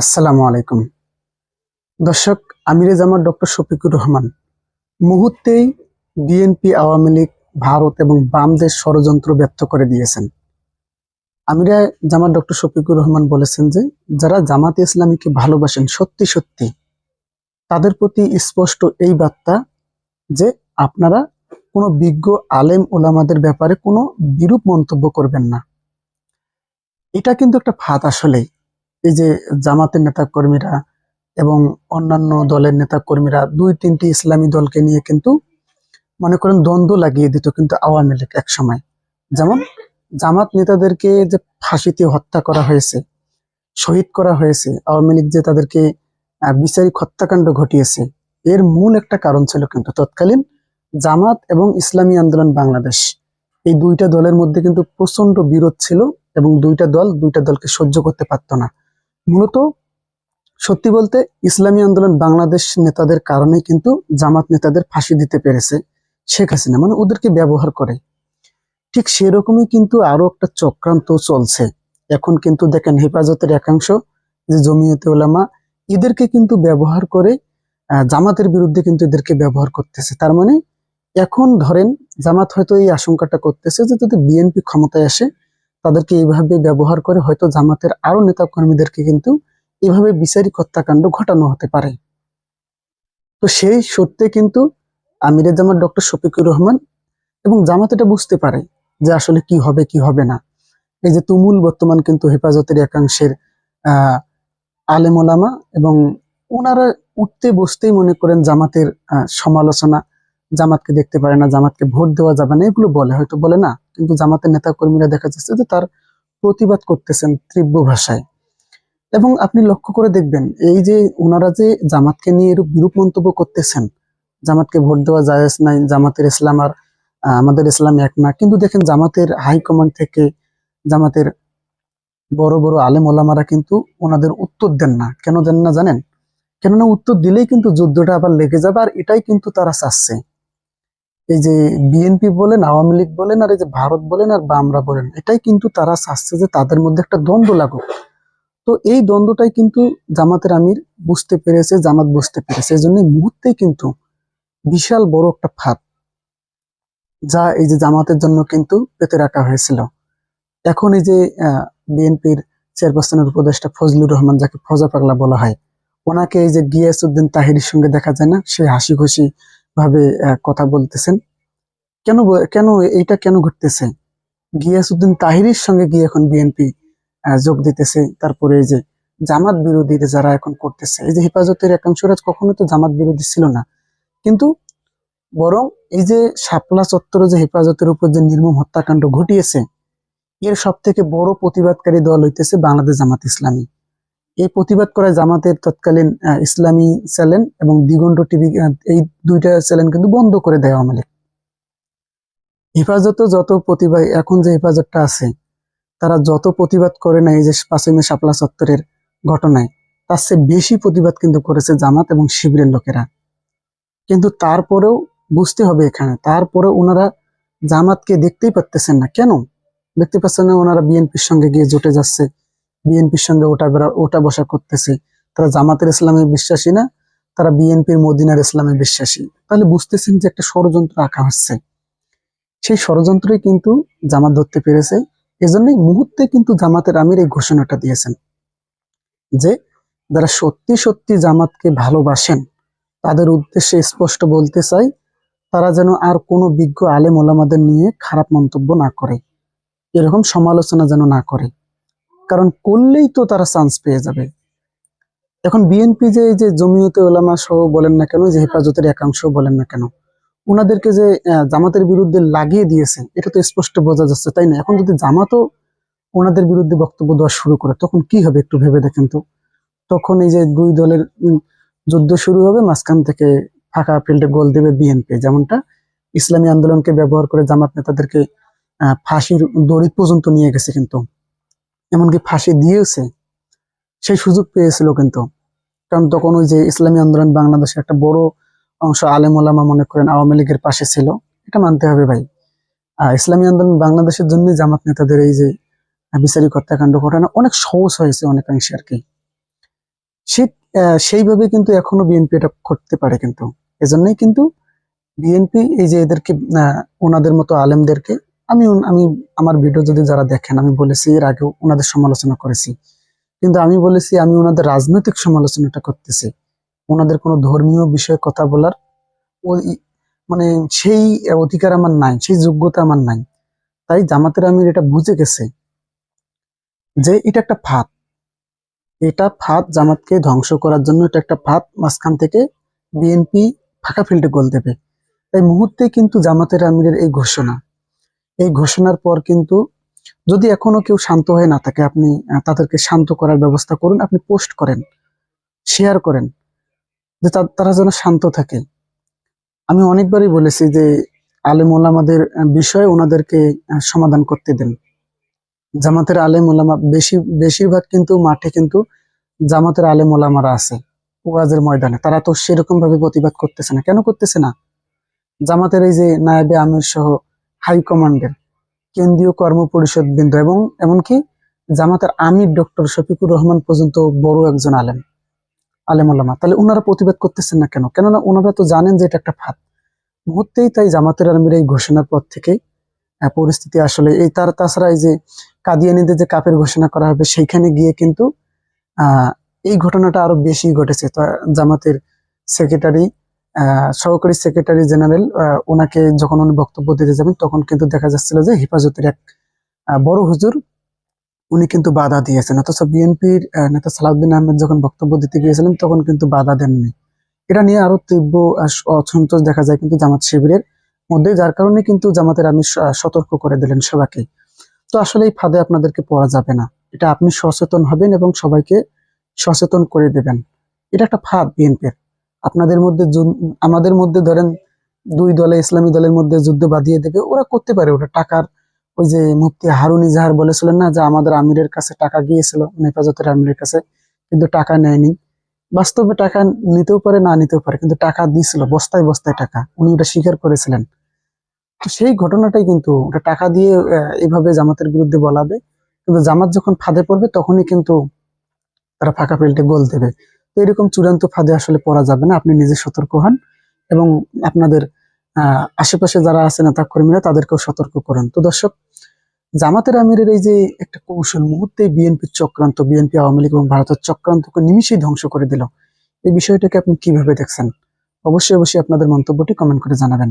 আসসালামু আলাইকুম। দর্শক, আমিরে জামাত ডক্টর শফিকুর রহমান, মুহূর্তেই বিএনপি আওয়ামী লীগ, ভারত এবং বামদের ষড়যন্ত্র ব্যক্ত করে দিয়েছেন। আমিরা জামাত ডক্টর শফিকুর রহমান বলেছেন যে, যারা জামাতে ইসলামীকে ভালোবাসেন, সত্যি সত্যি, তাদের প্রতি স্পষ্ট এই বার্তা যে, আপনারা কোনো বিজ্ঞ আলেম ওলামাদের ব্যাপারে কোনো বিরূপ মন্তব্য করবেন না। এটা কিন্তু একটা ফাঁদ আসলেই। এই যে জামাতের নেতা কর্মীরা এবং অন্যান্য দলের নেতা কর্মীরা দুই তিনটি ইসলামী দলকে নিয়ে কিন্তু মনে করেন দ্বন্দ্ব লাগিয়ে দিত কিন্তু আওয়ামী লীগ এক সময় যেমন জামাত নেতাদেরকে যে ফাঁসিতে হত্যা করা হয়েছে, শহীদ করা হয়েছে, আওয়ামী লীগ যে তাদেরকে বিচারিক হত্যাকাণ্ড ঘটিয়েছে, এর মূল একটা কারণ ছিল কিন্তু তৎকালীন জামাত এবং ইসলামী আন্দোলন বাংলাদেশ। এই দুইটা দলের মধ্যে কিন্তু প্রচণ্ড বিরোধ ছিল এবং দুইটা দল দুইটা দলকে সহ্য করতে পারতো না। মূলত সত্যি বলতে ইসলামী আন্দোলন বাংলাদেশ নেতাদের কারণে কিন্তু জামাত নেতাদের ফাঁসি দিতে পেরেছে শেখ হাসিনা মানে ওদেরকে ব্যবহার করে। ঠিক সেরকমই কিন্তু আরও একটা চক্রান্ত চলছে। এখন কিন্তু দেখেন হেফাজতের একাংশ যে জমিয়তে ওলামা, এদেরকে কিন্তু ব্যবহার করে জামাতের বিরুদ্ধে কিন্তু এদেরকে ব্যবহার করতেছে। তার মানে এখন ধরেন জামাত হয়তো এই আশঙ্কাটা করতেছে যে যদি বিএনপি ক্ষমতায় আসে তাদেরকে এইভাবে ব্যবহার করে হয়তো জামাতের আরও নেতা কর্মীদেরকে কিন্তু এভাবে বিচারিক হত্যাকাণ্ড ঘটানো হতে পারে। তো সেই সত্যি কিন্তু আমিরে জামাত ডক্টর শফিকুর রহমান এবং জামাত এটা বুঝতে পারে যে আসলে কি হবে কি হবে না। এই যে তুমুল বর্তমান কিন্তু হেফাজতের একাংশের আহ আলেম ওলামা এবং ওনারা উঠতে বসতেই মনে করেন জামাতের সমালোচনা জামাতকে দেখতে পারে না, জামাতকে ভোট দেওয়া যাবে না, এগুলো বলে, হয়তো বলে না। কিন্তু জামাতের নেতা কর্মীরা দেখা যাচ্ছে যে তার প্রতিবাদ করতেছেন তীব্র ভাষায়। এবং আপনি লক্ষ্য করে দেখবেন, এই যে ওনারা যে জামাতকে নিয়ে এরূপ বিরূপ মন্তব্য করতেছেন, জামাতকে ভোট দেওয়া জায়েজ নাই, জামাতের ইসলাম আর আমাদের ইসলাম এক না। কিন্তু দেখেন জামাতের হাইকমান্ড থেকে জামাতের বড় বড় আলেম ওলামারা কিন্তু ওনাদের উত্তর দেন না। কেন দেন না জানেন? কেননা উত্তর দিলেই কিন্তু যুদ্ধটা আবার লেগে যাবে, আর এটাই কিন্তু তারা চাচ্ছে। এই যে বিএনপি বলেন, আওয়ামী লীগ বলেন, আর এই যে ভারত বলেন, আর বামরা বলেন, এটাই কিন্তু তারা চাচ্ছে যে তাদের মধ্যে একটা দ্বন্দ্ব লাগুক। তো এই দ্বন্দ্বটাই কিন্তু জামাতের আমির বুঝতে পেরেছে, জামাত বুঝতে পেরেছে। এই জন্য মুহূর্তেই কিন্তু বিশাল বড় একটা ফাঁদ, যা এই যে জামাতের জন্য কিন্তু পেতে রাখা হয়েছিল। এখন এই যে বিএনপির চেয়ারপারসনের উপদেষ্টা ফজলুর রহমান যাকে ফজা পাগলা বলা হয়, ওনাকে এই যে গিয়াসউদ্দিন তাহিরের সঙ্গে দেখা যায় না? সে হাসি খুশি ভাবে কথা বলতেছেন। কেন কেন এইটা কেন ঘটতেছে? গিয়াসউদ্দিন তাহিরের সঙ্গে গিয়ে এখন বিএনপি যোগ দিতেছে। তারপরে এই যে জামাত বিরোধী যারা এখন করতেছে, এই যে হেফাজতের একাংশরা কখনো তো জামাত বিরোধী ছিল না। কিন্তু বরং এই যে শাপলা চত্বরে যে হেফাজতের উপর যে নির্মম হত্যাকাণ্ড ঘটিয়েছে, এর সব থেকে বড় প্রতিবাদকারী দল হইতেছে বাংলাদেশ জামাত ইসলামী। এই প্রতিবাদ করা জামাতের তৎকালীন ইসলামী চ্যানেল এবং দিগন্ত টিভি এই দুইটা চ্যানেল কিন্তু বন্ধ করে দেয় আওয়ামী লীগ। যত প্রতিবাদ, এখন যে হেফাজতটা আছে, তারা যত প্রতিবাদ করে না এই যে মে শাপলা চত্বরের ঘটনায়, তার চেয়ে বেশি প্রতিবাদ কিন্তু করেছে জামাত এবং শিবিরের লোকেরা। কিন্তু তারপরেও বুঝতে হবে এখানে তারপরে ওনারা জামাতকে দেখতেই পারতেছেন না। কেন? দেখতে পাচ্ছেন না ওনারা বিএনপির সঙ্গে গিয়ে জোটে যাচ্ছে। বিএনপির সঙ্গে ওটা ওটা বসা করতেছে। তারা জামাতের ইসলামে বিশ্বাসী না, তারা বিএনপির মদিনার ইসলামে বিশ্বাসী। তাহলে বুঝতেছেন যে একটা ষড়যন্ত্র আঁকা হচ্ছে। সেই ষড়যন্ত্রই কিন্তু জামাত ধরতে পেরেছে। এজন্যই মুহূর্তে কিন্তু জামাতের আমির এই ঘোষণাটা দিয়েছেন যে, যারা সত্যি সত্যি জামাতকে ভালোবাসেন, তাদের উদ্দেশ্যে স্পষ্ট বলতে চাই, তারা যেন আর কোনো বিজ্ঞ আলেম ওলামাদের নিয়ে খারাপ মন্তব্য না করে। এরকম সমালোচনা যেন না করে। কারণ করলেই তো তারা চান্স পেয়ে যাবে। এখন বিএনপি যে যে জমিয়তে ওলামা সহ বলেন না কেন, যে হেফাজতের একাংশ বলেন না কেন ওনাদেরকে যে জামাতের বিরুদ্ধে লাগিয়ে দিয়েছে এটা তো স্পষ্ট বোঝা যাচ্ছে, তাই না? এখন যদি জামাতও ওনাদের বিরুদ্ধে বক্তব্য দেওয়া শুরু করে, তখন কি হবে একটু ভেবে দেখেন তো? তখন এই যে দুই দলের যুদ্ধ শুরু হবে, মাঝখান থেকে ফাঁকা ফিল্ডে গোল দেবে বিএনপি যেমনটা ইসলামী আন্দোলনকে ব্যবহার করে জামাত নেতাদেরকে ফাঁসির দড়ি পর্যন্ত নিয়ে গেছে কিন্তু। এমনকি ফাঁসি দিয়েছে সেই সুযোগ পেয়েছিল কিন্তু। কারণ তখন ওই যে ইসলামী আন্দোলন বাংলাদেশের একটা বড় অংশ আলেম ওলামা মনে করেন আওয়ামী লীগের পাশে ছিল এটা মানতে হবে ভাই। ইসলামী আন্দোলন বাংলাদেশের জন্য জামাত নেতাদের এই যে বিচারিক হত্যাকাণ্ড ঘটনা অনেক সহজ হয়েছে অনেকাংশে আর কি। আহ, সেইভাবে কিন্তু এখনও বিএনপি এটা করতে পারে কিন্তু। এজন্যই কিন্তু বিএনপি এই যে এদেরকে ওনাদের মতো আলেমদেরকে আমি আমি আমার ভিডিও যদি যারা দেখেন, আমি বলেছি এর আগেও ওনাদের সমালোচনা করেছি। কিন্তু আমি বলেছি, আমি ওনাদের রাজনৈতিক সমালোচনাটা করতেছি। ওনাদের কোনো ধর্মীয় বিষয়ে কথা বলার ওই মানে সেই অধিকার আমার নাই, সেই যোগ্যতা আমার নাই। তাই জামাতের আমির এটা বুঝে গেছে যে এটা একটা ফাঁদ। এটা ফাঁদ জামাতকে ধ্বংস করার জন্য এটা একটা ফাঁদ মাঝখান থেকে বিএনপি ফাঁকা ফিল্ডে গোল দেবে। তাই মুহূর্তে কিন্তু জামাতের আমিরের এই ঘোষণা এই ঘোষণার পর কিন্তু যদি এখনও কেউ শান্ত হয়ে না থাকে, আপনি তাদেরকে শান্ত করার ব্যবস্থা করুন, আপনি পোস্ট করেন, শেয়ার করেন, যে তারা যেন শান্ত থাকে। আমি অনেকবারই বলেছি যে আলেম ওলামাদের বিষয়ে ওনাদেরকে সমাধান করতে দেন। জামাতের আলেম ওলামা বেশি, বেশিরভাগ কিন্তু মাঠে কিন্তু জামাতের আলেম ওলামারা আছে, ওয়াজের ময়দানে। তারা তো সেরকম ভাবে প্রতিবাদ করতেছে না। কেন করতেছে না? জামাতের এই যে নায়েবে আমির সহ হাই কমান্ডের, কেন্দ্রীয় কর্ম পরিষদ বৃন্দ এবং এমনকি জামাতের আমির ডক্টর শফিকুর রহমান পর্যন্ত বড় একজন আলেম আলেম ওলামা তাহলে ওনারা প্রতিবাদ করতেছেন না কেন? কেননা ওনারা তো জানেন যে এটা একটা ফাঁদ। মুহূর্তেই তাই জামাতের আলমীর এই ঘোষণার পর থেকে পরিস্থিতি আসলে এই তার তাছাড়া এই যে কাদিয়ানিদের যে কাপের ঘোষণা করা হবে, সেইখানে গিয়ে কিন্তু এই ঘটনাটা আরও বেশি ঘটেছে। জামাতের সেক্রেটারি সহকারী সেক্রেটারি জেনারেল ওনাকে যখন উনি বক্তব্য দিতে যাবেন, তখন কিন্তু দেখা যাচ্ছিল যে হেফাজতের এক বড় হুজুর উনি কিন্তু বাধা দিয়েছেন। অথচ বিএনপির নেতা সালাউদ্দিন আহমেদ যখন বক্তব্য দিতে গিয়েছিলেন, তখন কিন্তু বাধা দেননি। এটা নিয়ে আরও তীব্র অসন্তোষ দেখা যায় কিন্তু জামাত শিবিরের মধ্যে, যার কারণে কিন্তু জামাতের আমি সতর্ক করে দিলেন সবাইকে। তো আসলে এই ফাঁদে আপনাদেরকে পড়া যাবে না। এটা আপনি সচেতন হবেন এবং সবাইকে সচেতন করে দেবেন। এটা একটা ফাঁদ বিএনপির আপনাদের মধ্যে আমাদের মধ্যে ধরেন দুই দলে, ইসলামী দলের মধ্যে যুদ্ধ বাঁধিয়ে দেবে ওরা করতে পারে ওটা টাকার ওই যে মুফতি হারুন ইজাহার বলেছিলেন না যে আমাদের আমিরের কাছে টাকা গিয়েছিল, হেফাজতের আমিরের কাছে, কিন্তু টাকা নেয়নি। বাস্তবে টাকা নিতেও পারে, না নিতেও পারে, কিন্তু টাকা দিয়েছিল, বস্তায় বস্তায় টাকা। উনি ওটা স্বীকার করেছিলেন। তো সেই ঘটনাটাই কিন্তু ওটা টাকা দিয়ে এইভাবে জামাতের বিরুদ্ধে বলাবে কিন্তু জামাত যখন ফাঁদে পড়বে, তখনই কিন্তু তারা ফাঁকা ফিল্ডে গোল দেবে। তো এরকম চূড়ান্ত ফাঁদে আসলে পড়া যাবে না। আপনি নিজে সতর্ক হন এবং আপনাদের, আহ, আশেপাশে যারা আছে নেতা কর্মীরা তাদেরকেও সতর্ক করেন। তো দর্শক, জামাতের আমিরের এই যে একটা কৌশল মুহূর্তে বিএনপির চক্রান্ত, বিএনপি আওয়ামী লীগ এবং ভারতের চক্রান্তকে নিমিশেই ধ্বংস করে দিল। এই বিষয়টাকে আপনি কীভাবে দেখছেন? অবশ্যই অবশ্যই আপনাদের মন্তব্যটি কমেন্ট করে জানাবেন।